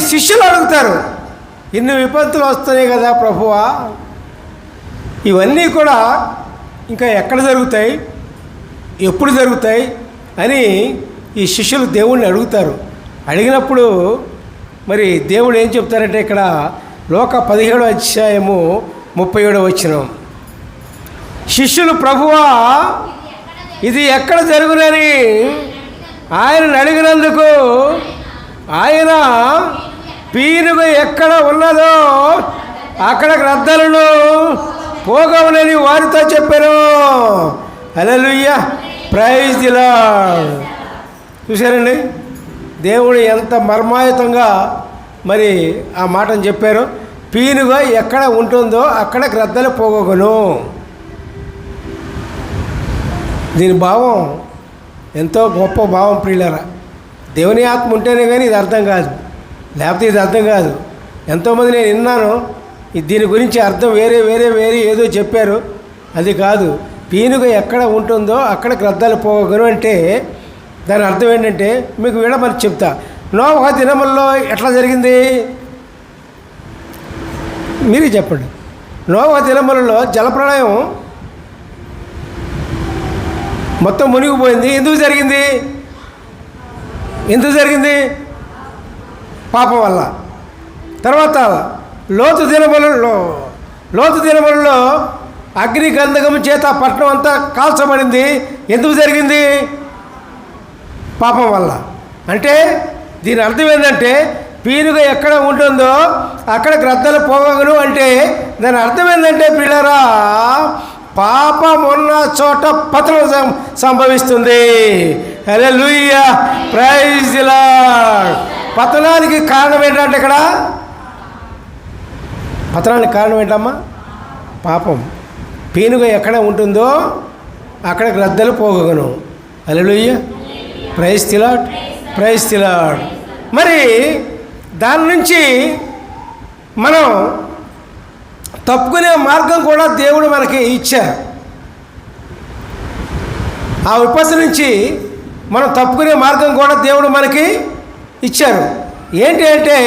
శిష్యులు అడుగుతారు ఇన్ని విపత్తులు వస్తున్నాయి కదా ప్రభువా ఇవన్నీ కూడా ఇంకా ఎక్కడ జరుగుతాయి ఎప్పుడు జరుగుతాయి? అని ఈ శిష్యులు దేవుణ్ణి అడుగుతారు. అడిగినప్పుడు మరి దేవుడు ఏం చెప్తారంటే ఇక్కడ లోక పదిహేడో అధ్యాయము ముప్పై ఏడో వచ్చిన శిష్యులు ప్రభువా ఇది ఎక్కడ జరుగునని ఆయనను అడిగినందుకు ఆయన పీనుగ ఎక్కడ ఉన్నదో అక్కడ గ్రద్దలను పోగవనని వారితో చెప్పారు. అలలుయ్య ప్రైజ్ దిలా చూశారండి? దేవుడు ఎంత మర్మాయుతంగా మరి ఆ మాటను చెప్పారు. పీనుగా ఎక్కడ ఉంటుందో అక్కడ గ్రద్దలు పోగొను దీని భావం ఎంతో గొప్ప భావం ప్రియులరా. దేవుని ఆత్మ ఉంటేనే కానీ ఇది అర్థం కాదు. లేకపోతే ఇది అర్థం కాదు. ఎంతోమంది నేను విన్నాను దీని గురించి అర్థం వేరే వేరే వేరే ఏదో చెప్పారు. అది కాదు పీనుగ ఎక్కడ ఉంటుందో అక్కడ గ్రద్దాలు పోగను అంటే దాని అర్థం ఏంటంటే మీకు విడమని చెప్తా. నోవహ దినముల్లో ఎట్లా జరిగింది? మీరే చెప్పండి. నోవహ దినములలో జలప్రళయం మొత్తం మునిగిపోయింది. ఎందుకు జరిగింది? ఎందుకు జరిగింది? పాపం వల్ల. తర్వాత లోతు దినములలో లోతు దినములలో అగ్ని గంధకము చేత పట్టణం అంతా కాల్చబడింది. ఎందుకు జరిగింది? పాపం వల్ల. అంటే దీని అర్థం ఏంటంటే పీనుగ ఎక్కడ ఉంటుందో అక్కడ గ్రద్దలు పోగను అంటే దాని అర్థం ఏంటంటే పిల్లరా పాపం ఉన్న చోట పతనం సం- సంభవిస్తుంది. అరే లూయ ప్రైజ్ పతనానికి కారణం ఏంటంటే ఇక్కడ పతనానికి కారణం ఏంటమ్మా? పాపం. పీనుగ ఎక్కడ ఉంటుందో అక్కడ గ్రద్దలు పోగను అలలుయ్య ప్రైజ్ తిలాడ్ ప్రైజ్ తిలాడ్ మరి దాని నుంచి మనం తప్పుకునే మార్గం కూడా దేవుడు మనకి ఇచ్చారు. ఆ విపత్తు నుంచి మనం తప్పుకునే మార్గం కూడా దేవుడు మనకి ఇచ్చారు. ఏంటి అంటే